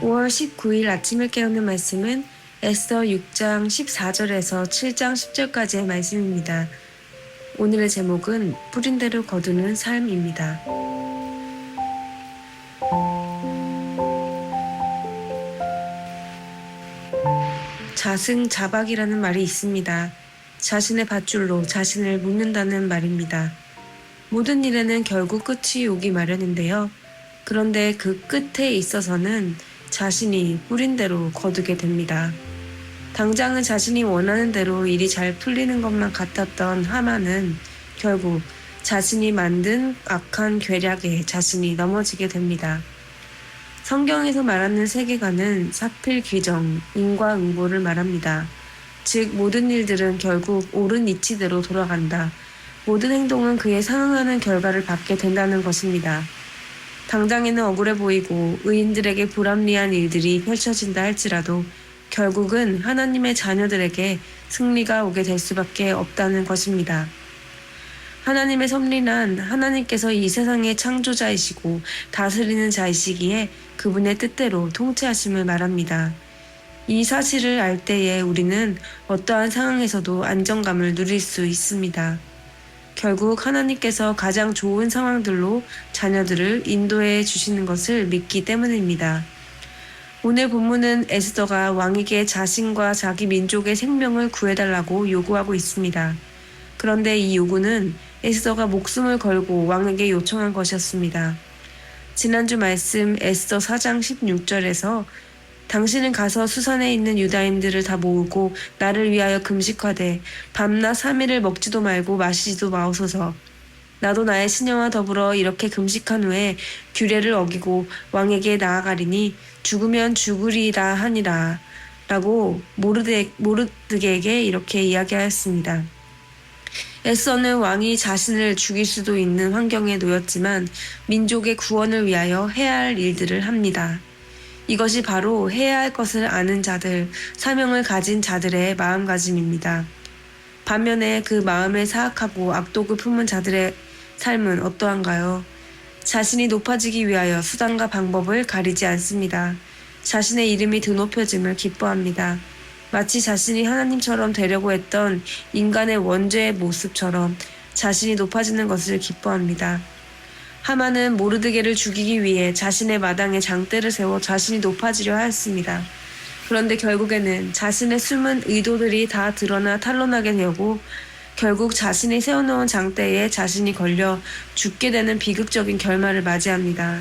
(5월 19일) 아침을 깨우는 말씀은 에스더 6장 14절에서 7장 10절까지의 말씀입니다. 오늘의 제목은 뿌린 대로 거두는 삶입니다. 자승자박이라는 말이 있습니다. 자신의 밧줄로 자신을 묶는다는 말입니다. 모든 일에는 결국 끝이 오기 마련인데요. 그런데 그 끝에 있어서는 자신이 뿌린 대로 거두게 됩니다. 당장은 자신이 원하는 대로 일이 잘 풀리는 것만 같았던 하만은 결국 자신이 만든 악한 괴략에 자신이 넘어지게 됩니다. 성경에서 말하는 세계관은 사필 규정, 인과응보를 말합니다. 즉 모든 일들은 결국 옳은 이치대로 돌아간다. 모든 행동은 그에 상응하는 결과를 받게 된다는 것입니다. 당장에는 억울해 보이고 의인들에게 불합리한 일들이 펼쳐진다 할지라도 결국은 하나님의 자녀들에게 승리가 오게 될 수밖에 없다는 것입니다. 하나님의 섭리란 하나님께서 이 세상의 창조자이시고 다스리는 자이시기에 그분의 뜻대로 통치하심을 말합니다. 이 사실을 알 때에 우리는 어떠한 상황에서도 안정감을 누릴 수 있습니다. 결국 하나님께서 가장 좋은 상황들로 자녀들을 인도해 주시는 것을 믿기 때문입니다. 오늘 본문은 에스더가 왕에게 자신과 자기 민족의 생명을 구해달라고 요구하고 있습니다. 그런데 이 요구는 에스더가 목숨을 걸고 왕에게 요청한 것이었습니다. 지난주 말씀 에스더 4장 16절에서 당신은 가서 수산에 있는 유다인들을 다 모으고 나를 위하여 금식하되 밤낮 3일을 먹지도 말고 마시지도 마옵소서. 나도 나의 시녀와 더불어 이렇게 금식한 후에 규례를 어기고 왕에게 나아가리니 죽으면 죽으리라 하니라. 라고 모르드, 모르드게에게 이렇게 이야기하였습니다. 에서는 왕이 자신을 죽일 수도 있는 환경에 놓였지만 민족의 구원을 위하여 해야 할 일들을 합니다. 이것이 바로 해야 할 것을 아는 자들, 사명을 가진 자들의 마음가짐입니다. 반면에 그 마음에 사악하고 악독을 품은 자들의 삶은 어떠한가요? 자신이 높아지기 위하여 수단과 방법을 가리지 않습니다. 자신의 이름이 드높여짐을 기뻐합니다. 마치 자신이 하나님처럼 되려고 했던 인간의 원죄의 모습처럼 자신이 높아지는 것을 기뻐합니다. 하만은 모르드게를 죽이기 위해 자신의 마당에 장대를 세워 자신이 높아지려 하였습니다. 그런데 결국에는 자신의 숨은 의도들이 다 드러나 탄로나게 되고 결국 자신이 세워놓은 장대에 자신이 걸려 죽게 되는 비극적인 결말을 맞이합니다.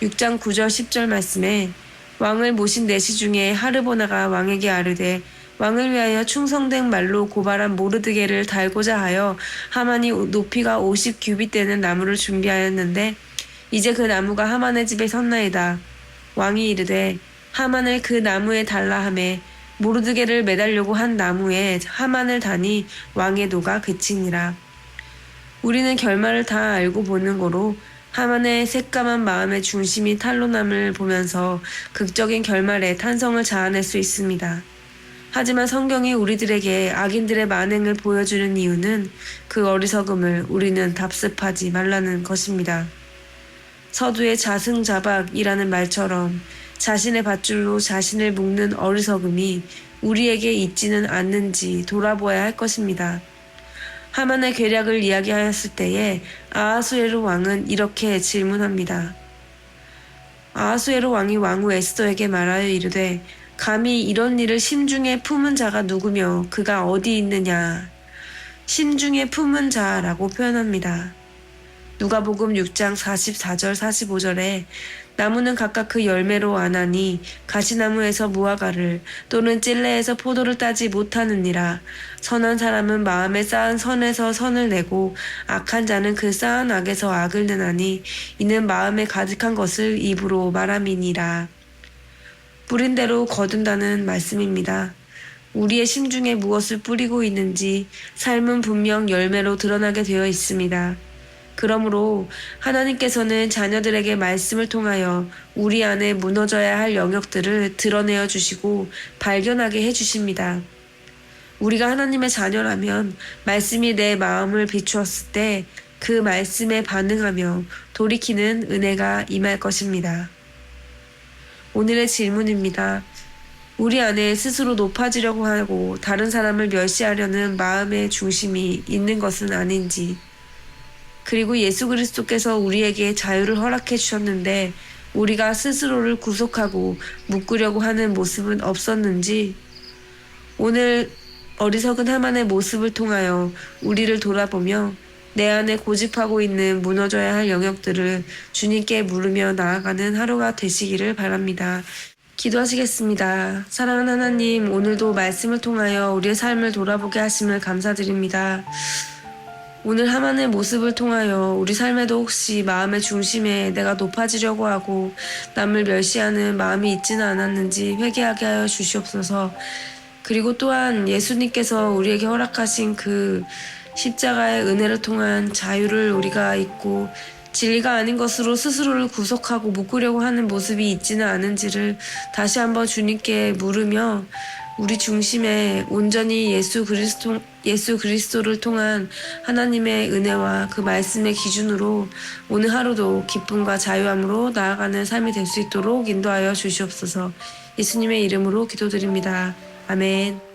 6장 9절 10절 말씀에 왕을 모신 내시 중에 하르보나가 왕에게 아르되 왕을 위하여 충성된 말로 고발한 모르드게를 달고자 하여 하만이 높이가 50 규빗 되는 나무를 준비하였는데 이제 그 나무가 하만의 집에 섰나이다. 왕이 이르되 하만을 그 나무에 달라 하매 모르드게를 매달려고 한 나무에 하만을 다니 왕의 노가 그치니라. 우리는 결말을 다 알고 보는 거로 하만의 새까만 마음의 중심이 탄로남을 보면서 극적인 결말에 탄성을 자아낼 수 있습니다. 하지만 성경이 우리들에게 악인들의 만행을 보여주는 이유는 그 어리석음을 우리는 답습하지 말라는 것입니다. 서두의 자승자박이라는 말처럼 자신의 밧줄로 자신을 묶는 어리석음이 우리에게 있지는 않는지 돌아보아야 할 것입니다. 하만의 계략을 이야기하였을 때에 아하수에로 왕은 이렇게 질문합니다. 아하수에로 왕이 왕후 에스더에게 말하여 이르되 감히 이런 일을 심중에 품은 자가 누구며 그가 어디 있느냐? 심중에 품은 자라고 표현합니다. 누가복음 6장 44절 45절에 나무는 각각 그 열매로 아나니 가시나무에서 무화과를 또는 찔레에서 포도를 따지 못하느니라. 선한 사람은 마음에 쌓은 선에서 선을 내고 악한 자는 그 쌓은 악에서 악을 내나니 이는 마음에 가득한 것을 입으로 말함이니라 뿌린 대로 거둔다는 말씀입니다. 우리의 심중에 무엇을 뿌리고 있는지 삶은 분명 열매로 드러나게 되어 있습니다. 그러므로 하나님께서는 자녀들에게 말씀을 통하여 우리 안에 무너져야 할 영역들을 드러내어 주시고 발견하게 해 주십니다. 우리가 하나님의 자녀라면 말씀이 내 마음을 비추었을 때 그 말씀에 반응하며 돌이키는 은혜가 임할 것입니다. 오늘의 질문입니다. 우리 안에 스스로 높아지려고 하고 다른 사람을 멸시하려는 마음의 중심이 있는 것은 아닌지, 그리고 예수 그리스도께서 우리에게 자유를 허락해 주셨는데 우리가 스스로를 구속하고 묶으려고 하는 모습은 없었는지, 오늘 어리석은 하만의 모습을 통하여 우리를 돌아보며 내 안에 고집하고 있는 무너져야 할 영역들을 주님께 물으며 나아가는 하루가 되시기를 바랍니다. 기도하시겠습니다. 사랑하는 하나님, 오늘도 말씀을 통하여 우리의 삶을 돌아보게 하심을 감사드립니다. 오늘 하만의 모습을 통하여 우리 삶에도 혹시 마음의 중심에 내가 높아지려고 하고 남을 멸시하는 마음이 있지는 않았는지 회개하게 하여 주시옵소서. 그리고 또한 예수님께서 우리에게 허락하신 그 십자가의 은혜를 통한 자유를 우리가 잊고 진리가 아닌 것으로 스스로를 구속하고 묶으려고 하는 모습이 있지는 않은지를 다시 한번 주님께 물으며 우리 중심에 온전히 예수 그리스도 예수 그리스도를 통한 하나님의 은혜와 그 말씀의 기준으로 오늘 하루도 기쁨과 자유함으로 나아가는 삶이 될 수 있도록 인도하여 주시옵소서. 예수님의 이름으로 기도드립니다. 아멘.